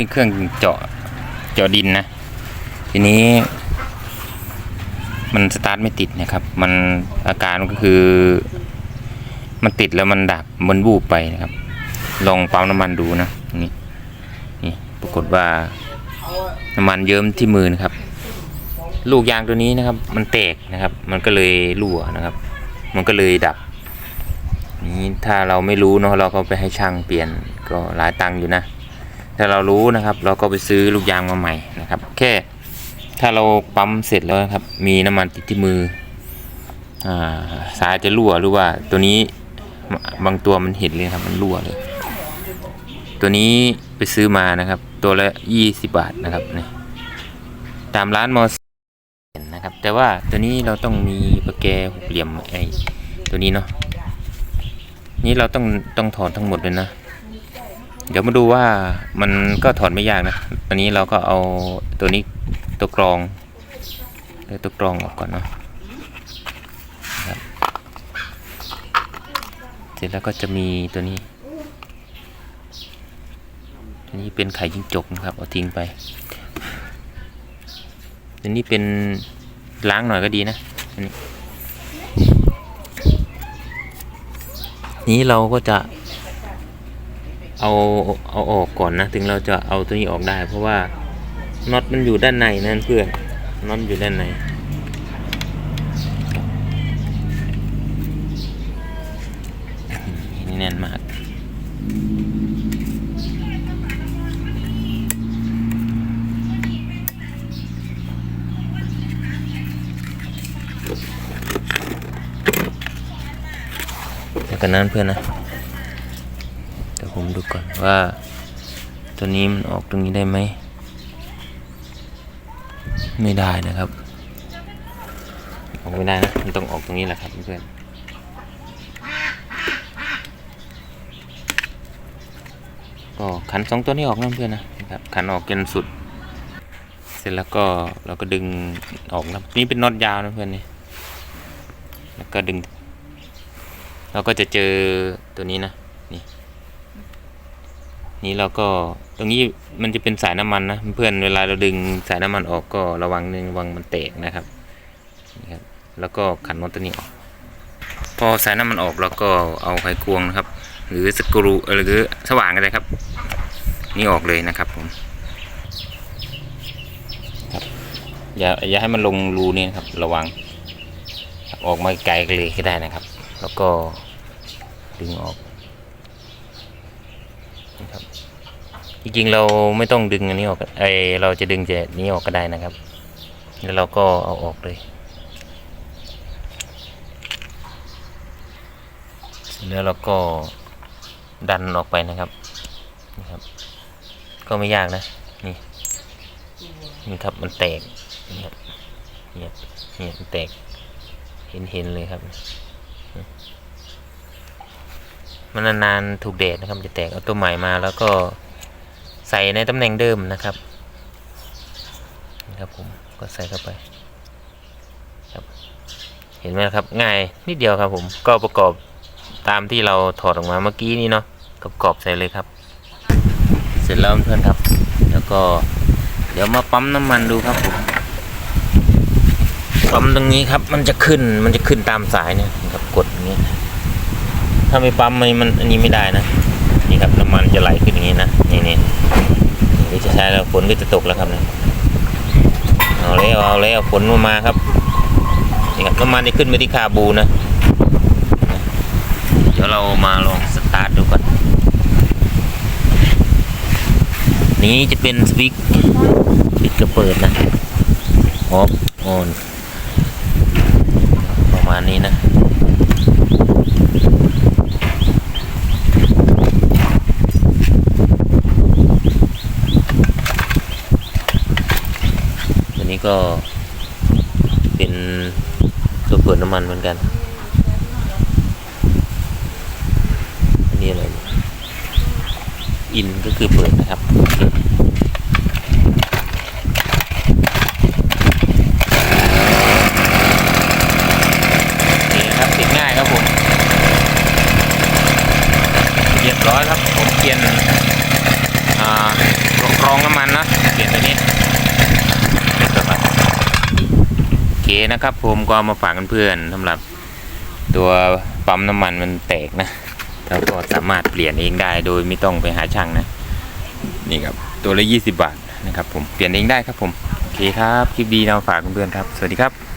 นี่เครื่องเจาะเจาะดินนะ ทีนี้ มันสตาร์ทไม่ติดนะครับ มันอาการก็คือ มันติดแล้วมันดับมันบูบไปนะครับ ลองปั๊มน้ำมันดูนะนี่นี่ปรากฏว่าน้ำมันเยิ้มที่มือนะครับ ลูกยางตัวนี้นะครับ มันแตกนะครับ มันก็เลยรั่วนะครับ มันก็เลยดับ นี่ถ้าเราไม่รู้เนาะเราก็ไปให้ช่างเปลี่ยนก็หลายตังค์อยู่นะ ถ้าเรารู้นะครับ เราก็ไปซื้อลูกยางมาใหม่นะครับ แค่ถ้าเราปั๊มเสร็จแล้วครับ มีน้ำมันติดที่มืออ่าสายจะรั่วหรือว่าตัวนี้บางตัวมันเห็นเลยครับมันรั่วเลย ตัวนี้ไปซื้อมานะครับ ตัวละยี่สิบาทนะครับนี่ตามร้านมอเห็นนะครับ แต่ว่าตัวนี้เราต้องมีประแกหกเหลี่ยมไอ้ตัวนี้เนาะนี่เราต้องต้องถอนทั้งหมดเลยนะ เดี๋ยวมาดูว่ามันก็ถอดไม่ยากนะอันนี้เราก็เอาตัวนี้ตัวกรองเลือกตัวกรองออกก่อนเนาะเสร็จแล้วก็จะมีตัวนี้ตัวนี้เป็นไข่จิ้งจกนะครับ เอาทิ้งไปตัวนี้เป็นล้างหน่อยก็ดีนะอันนี้นี้เราก็จะ เอาเอาออกก่อนนะ ถึงเราจะเอาตัวนี้ออกได้ เพราะว่าน็อตมันอยู่ด้านในนั่นเพื่อนน็อตอยู่ด้านในนี่แน่นมากแล้วกันนั้นเพื่อนนะ ผมดูก่อนว่า ตัวนี้มันออกตรงนี้ได้ไหม ไม่ได้นะครับ ออกไม่ได้นะ มันต้องออกตรงนี้แหละครับเพื่อนก็ขันสองตัวนี้ออกนะเพื่อนนะครับขันออกจนสุด เสร็จแล้วก็เราก็ดึงออกนะนี่เป็นน็อตยาวนะเพื่อนนี่แล้วก็ดึง เราก็จะเจอตัวนี้นะ นี่เราก็ตรงนี้มันจะเป็นสายน้ำมันนะเพื่อนเวลาเราดึงสายน้ำมันออกก็ระวังนึงระวังมันแตกนะครับนี่ครับ แล้วก็ขันน็อตตัวนี้ออก พอสายน้ำมันออกเราก็เอาไขควงนะครับ หรือสกรูหรือสว่างอะไรครับ นี่ออกเลยนะครับผมครับอย่าอย่าให้มันลงรูนี่นะครับ ระวัง ออกมาไกลเลยก็ได้นะครับ แล้วก็ดึงออกนะครับ จริงๆเราไม่ต้องดึงอันนี้ออกไอเราจะดึงแต่นี้ออกก็ได้นะครับ แล้วเราก็เอาออกเลยแล้วเราก็ดันออกไปนะครับนะครับ ก็ไม่ยากนะนี่นี่ครับมันแตกนี่ครับเนี่ยเนี่ยมันแตกเห็นเห็นเลยครับ มันนานๆถูกแดดนะครับจะแตกเอาตัวใหม่มาแล้วก็ ใส่ในตำแหน่งเดิมนะครับนะครับผมก็ใส่เข้าไปครับเห็นไหมครับง่ายนิดเดียวครับผมก็ประกอบตามที่เราถอดออกมาเมื่อกี้นี้เนาะกับกรอบใส่เลยครับ เสร็จแล้วเพื่อนครับ แล้วก็เดี๋ยวมาปั๊มน้ำมันดูครับผมปั๊มตรงนี้ครับ มันจะขึ้นมันจะขึ้นตามสายเนี่ยครับกดอย่างนี้ ถ้าไม่ปั๊มมันมันอันนี้ไม่ได้นะ ครับน้ำมันจะไหลขึ้นอย่างนี้นะนี่นี่นี่จะใช้แล้วฝนก็จะตกแล้วครับเนี่ยเอาแล้วเอาแล้วฝนมามาครับนี่ครับน้ำมันจะขึ้นไปที่คาบูนะเดี๋ยวเรามาลองสตาร์ทดูก่อนนี้จะเป็นสวิตช์ปิดกระเปิดนะออฟออนประมาณนี้นะ นี้ก็เป็นตัวเปิดน้ำมันเหมือนกัน อันนี้อะไรเนี่ยอินก็คือเปิดนะครับโอเคนี่นะครับติดง่ายครับผม เรียบร้อยครับผมเปลี่ยนอ่ากรองนะ นะครับ ผมก็มาฝากเพื่อนๆสำหรับตัวปั๊มน้ำมันมันแตกนะแล้วก็สามารถเปลี่ยนเองได้โดยไม่ต้องไปหาช่างนะ นี่ครับตัวละ 20 บาทนะครับผมเปลี่ยนเองได้ครับผม โอเคครับ คลิปดีเราฝากเพื่อนๆครับ สวัสดีครับ